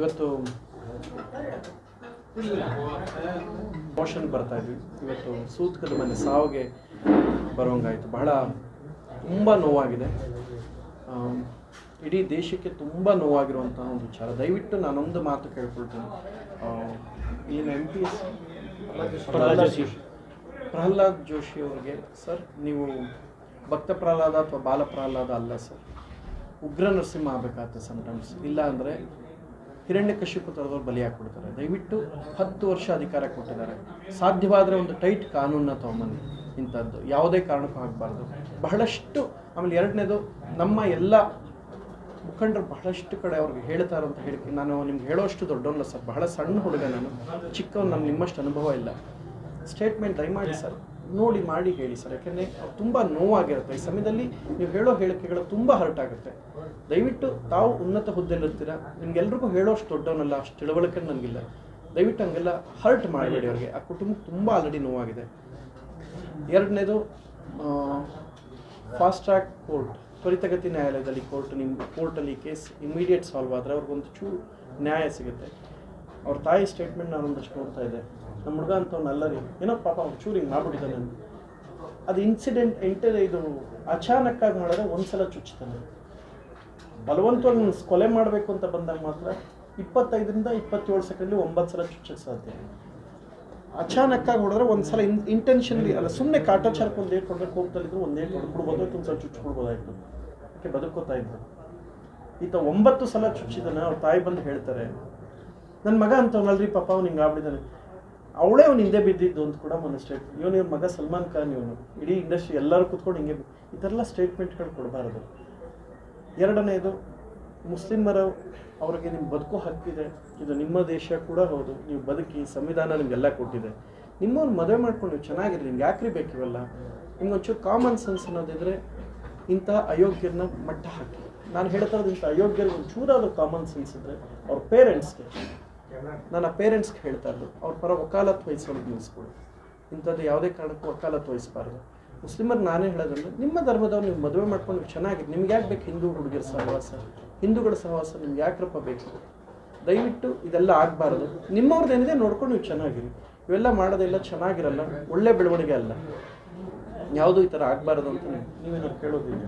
ಇವತ್ತು ಮೋಷನ್ ಬರ್ತಾ ಇದ್ವಿ. ಇವತ್ತು ಸೂತ್ಕದ ಮನೆ ಸಾವಿಗೆ ಬರೋಂಗಾಯಿತು ಬಹಳ ತುಂಬ ನೋವಾಗಿದೆ. ಇಡೀ ದೇಶಕ್ಕೆ ತುಂಬ ನೋವಾಗಿರುವಂತಹ ಒಂದು ವಿಚಾರ. ದಯವಿಟ್ಟು ನಾನೊಂದು ಮಾತು ಕೇಳ್ಕೊಳ್ತೀನಿ. ಏನು ಇಲ್ಲಿನ M P S Prahlad Joshi. Prahlad Joshi ಅವರಿಗೆ ಸರ್ ನೀವು ಭಕ್ತ ಪ್ರಹ್ಲಾದ ಅಥವಾ ಬಾಲ ಪ್ರಹ್ಲಾದ ಅಲ್ಲ ಸರ್. ಉಗ್ರ ನರಸಿಂಹ ಆಗಬೇಕಾಗತ್ತೆ ಸಮ್ಟೈಮ್ಸ್ ಇಲ್ಲ ಅಂದರೆ ಹಿರಣ್ಯಕಶಿಪು ತರದವ್ರು ಬಲಿಯಾಗಿ ಕೊಡ್ತಾರೆ ದಯವಿಟ್ಟು ಹತ್ತು ವರ್ಷ ಅಧಿಕಾರ ಕೊಟ್ಟಿದ್ದಾರೆ. ಸಾಧ್ಯವಾದರೆ ಒಂದು ಟೈಟ್ ಕಾನೂನನ್ನ ತೊಗೊಂಬನ್ನಿ. ಇಂಥದ್ದು. ಯಾವುದೇ ಕಾರಣಕ್ಕೂ ಆಗಬಾರ್ದು. ಬಹಳಷ್ಟು ಆಮೇಲೆ ಎರಡನೇದು, ನಮ್ಮ ಎಲ್ಲ ಮುಖಂಡರು ಬಹಳಷ್ಟು ಕಡೆ ಅವ್ರಿಗೆ ಹೇಳ್ತಾ ಇರೋಂಥ ಹೇಳಿಕೆ. ನಾನು ನಿಮ್ಗೆ ಹೇಳೋಷ್ಟು ದೊಡ್ಡವಲ್ಲ ಸರ್. ಬಹಳ ಸಣ್ಣ ಹುಡುಗ ನಾನು. ಚಿಕ್ಕವನು ನಮ್ಗೆ ನಿಮ್ಮಷ್ಟು ಅನುಭವ ಇಲ್ಲ. ಸ್ಟೇಟ್ಮೆಂಟ್ ದಯಮಾಡಿ ಸರ್. ನೋಡಿ ಮಾಡಿ ಹೇಳಿ ಸರ್, ಯಾಕೆಂದರೆ ತುಂಬ ನೋವಾಗಿರುತ್ತೆ. ಈ ಸಮಯದಲ್ಲಿ ನೀವು ಹೇಳೋ ಹೇಳಿಕೆಗಳು ತುಂಬ ಹರ್ಟ್ ಆಗುತ್ತೆ ದಯವಿಟ್ಟು ತಾವು ಉನ್ನತ ಹುದ್ದೆಯಲ್ಲಿರ್ತೀರ? ನಿಮ್ಗೆಲ್ರಿಗೂ ಹೇಳೋಷ್ಟು ದೊಡ್ಡವನಲ್ಲ, ಅಷ್ಟು ತಿಳುವಳಿಕೆ ನನಗಿಲ್ಲ ದಯವಿಟ್ಟು ಹಂಗೆಲ್ಲ ಹರ್ಟ್ ಮಾಡಬೇಡಿ ಅವ್ರಿಗೆ. ಆ ಕುಟುಂಬಕ್ಕೆ ತುಂಬ ಆಲ್ರೆಡಿ ನೋವಾಗಿದೆ. ಎರಡನೇದು ಫಾಸ್ಟ್ ಟ್ರ್ಯಾಕ್ ಕೋರ್ಟ್ ತ್ವರಿತಗತಿ ನ್ಯಾಯಾಲಯದಲ್ಲಿ ಕೋರ್ಟ್ ನಿಮ್ಮ ಕೋರ್ಟಲ್ಲಿ ಕೇಸ್ ಇಮಿಡಿಯೇಟ್ ಸಾಲ್ವ್ ಆದರೆ ಅವ್ರಿಗೊಂದು ಚೂರು ನ್ಯಾಯ ಸಿಗುತ್ತೆ. ಅವ್ರ ತಾಯಿ ಸ್ಟೇಟ್ಮೆಂಟ್ ನಾನೊಂದಷ್ಟು ನೋಡ್ತಾ ಇದ್ದೆ. ನಮ್ಮ ಹುಡುಗ ಅಂತವ್ನಲ್ಲ ರೀ ಏನೋ ಪಾಪ ಅವ್ನು ಚೂರು ಹಿಂಗೆ ಮಾಡ್ಬಿಟ್ಟಿದ್ದಾನೆ. ಅಂತ ಅದು ಇನ್ಸಿಡೆಂಟ್ ಎಂಟರ್ ಇದು ಅಚಾನಕ್ಕಾಗಿ ಮಾಡಿದ್ರೆ ಒಂದ್ಸಲ ಚುಚ್ಚುತ್ತಾನೆ ಬಲವಂತವಾಗಿ ಕೊಲೆ ಮಾಡಬೇಕು ಅಂತ ಬಂದಾಗ ಮಾತ್ರ ಇಪ್ಪತ್ತೈದರಿಂದ ಇಪ್ಪತ್ತೇಳು ಸೆಕೆಂಡ್ಲಿ ಒಂಬತ್ತು ಸಲ ಚುಚ್ಚಕ್ಕೆ ಸಾಧ್ಯ. ಅಚಾನಕ್ಕಾಗಿ ಹೊಡೆದ್ರೆ ಒಂದ್ಸಲ ಇನ್ ಇಂಟೆನ್ಷನ್ಲಿ ಅಲ್ಲ ಸುಮ್ಮನೆ ಕಾಟಾಚಾರಕ್ಕೆ ಒಂದು ಏಟ್ ಕೊಡಬೇಕು ಕೋಪದಲ್ಲಿದ್ರು ಒಂದು ಏಟ್ ಹೊಡ್ಬಿಡ್ಬೋದು ಒಂದು ಸಲ ಚುಚ್ಕೊಳ್ಬೋದಾಯ್ತು ಅದಕ್ಕೆ ಬದುಕೋತಾ ಇದ್ರು ಈತ ಒಂಬತ್ತು ಸಲ ಚುಚ್ಚಿದಾನೆ ಅವ್ರ ತಾಯಿ ಬಂದು ಹೇಳ್ತಾರೆ ನನ್ನ ಮಗ ಅಂತವನಲ್ರಿ ಪಾಪ, ಅವ್ನು ಹಿಂಗೆ ಆಗ್ಬಿಟ್ಟಿದ್ದಾನೆ. ಅವಳೇ ಅವ್ನು ಹಿಂದೆ ಬಿದ್ದಿದ್ದು ಅಂತ ಕೂಡ ಮನ ಸ್ಟೇಟ್ ಇವನು ಇವ್ರ ಮಗ ಸಲ್ಮಾನ್ ಖಾನ್ ಇವನು. ಇಡೀ ಇಂಡಸ್ಟ್ರಿ ಎಲ್ಲರೂ ಕೂತ್ಕೊಂಡು ಹಿಂಗೆ ಈ ಥರ ಸ್ಟೇಟ್ಮೆಂಟ್ಗಳು ಕೊಡಬಾರ್ದು. ಎರಡನೇದು ಮುಸ್ಲಿಮರ ಅವರಿಗೆ ನಿಮ್ಮ ಬದುಕು ಹಕ್ಕಿದೆ ಇದು. ನಿಮ್ಮ ದೇಶ ಕೂಡ ಹೌದು. ನೀವು ಬದುಕಿ, ಸಂವಿಧಾನ ನಿಮಗೆಲ್ಲ ಕೊಟ್ಟಿದೆ. ನಿಮ್ಮವ್ರು ಮದುವೆ ಮಾಡ್ಕೊಂಡು ನೀವು ಚೆನ್ನಾಗಿರಲಿ ನಿಮ್ಗೆ ಯಾಕ್ರಿ ಬೇಕು ಇವೆಲ್ಲ? ನಿಮ್ಗೊಂಚೂರು ಕಾಮನ್ ಸೆನ್ಸ್ ಅನ್ನೋದಿದ್ರೆ ಇಂಥ ಅಯೋಗ್ಯರನ್ನ ಮಟ್ಟ ಹಾಕಿ. ನಾನು ಹೇಳ್ತಾ ಇರೋದು ಇಂಥ ಅಯೋಗ್ಯರಿಗೆ ಒಂಚೂರಾದ್ರೂ ಕಾಮನ್ ಸೆನ್ಸ್ ಇದ್ದರೆ ಅವ್ರ ಪೇರೆಂಟ್ಸ್ಗೆ ನಾನು ಆ ಪೇರೆಂಟ್ಸ್ಗೆ ಹೇಳ್ತಾ ಇದ್ದರು ಅವ್ರ ಪರ ವಕಾಲತ್ತು ವಹಿಸೋದು ನಿಲ್ಲಿಸ್ಕೊಳ್ಳಿ ಇಂಥದ್ದು ಯಾವುದೇ ಕಾರಣಕ್ಕೂ ವಕಾಲತ್ತು ವಹಿಸಬಾರ್ದು. ಮುಸ್ಲಿಮರು ನಾನೇ ಹೇಳೋದಂದ್ರೆ, ನಿಮ್ಮ ಧರ್ಮದವ್ರು ನೀವು ಮದುವೆ ಮಾಡ್ಕೊಂಡು ಚೆನ್ನಾಗಿದೆ ನಿಮ್ಗೆ ಯಾಕೆ ಬೇಕು ಹಿಂದೂ ಹುಡುಗಿರ ಸಹವಾಸ? ಹಿಂದೂಗಳ ಸಹವಾಸ ನಿಮ್ಗೆ ಯಾಕ್ರಪ್ಪ ಬೇಕು? ದಯವಿಟ್ಟು ಇದೆಲ್ಲ ಆಗಬಾರ್ದು. ನಿಮ್ಮವ್ರದ್ದೇನಿದೆ ನೋಡ್ಕೊಂಡು ನೀವು ಚೆನ್ನಾಗಿರಿ. ಇವೆಲ್ಲ ಮಾಡೋದೆಲ್ಲ ಚೆನ್ನಾಗಿರಲ್ಲ, ಒಳ್ಳೆ ಬೆಳವಣಿಗೆ ಅಲ್ಲ. ಯಾವುದು ಈ ಥರ ಆಗಬಾರ್ದು ಅಂತ ನೀವು- ನೀವೇನಾದ್ರು ಕೇಳೋದಿಲ್ಲ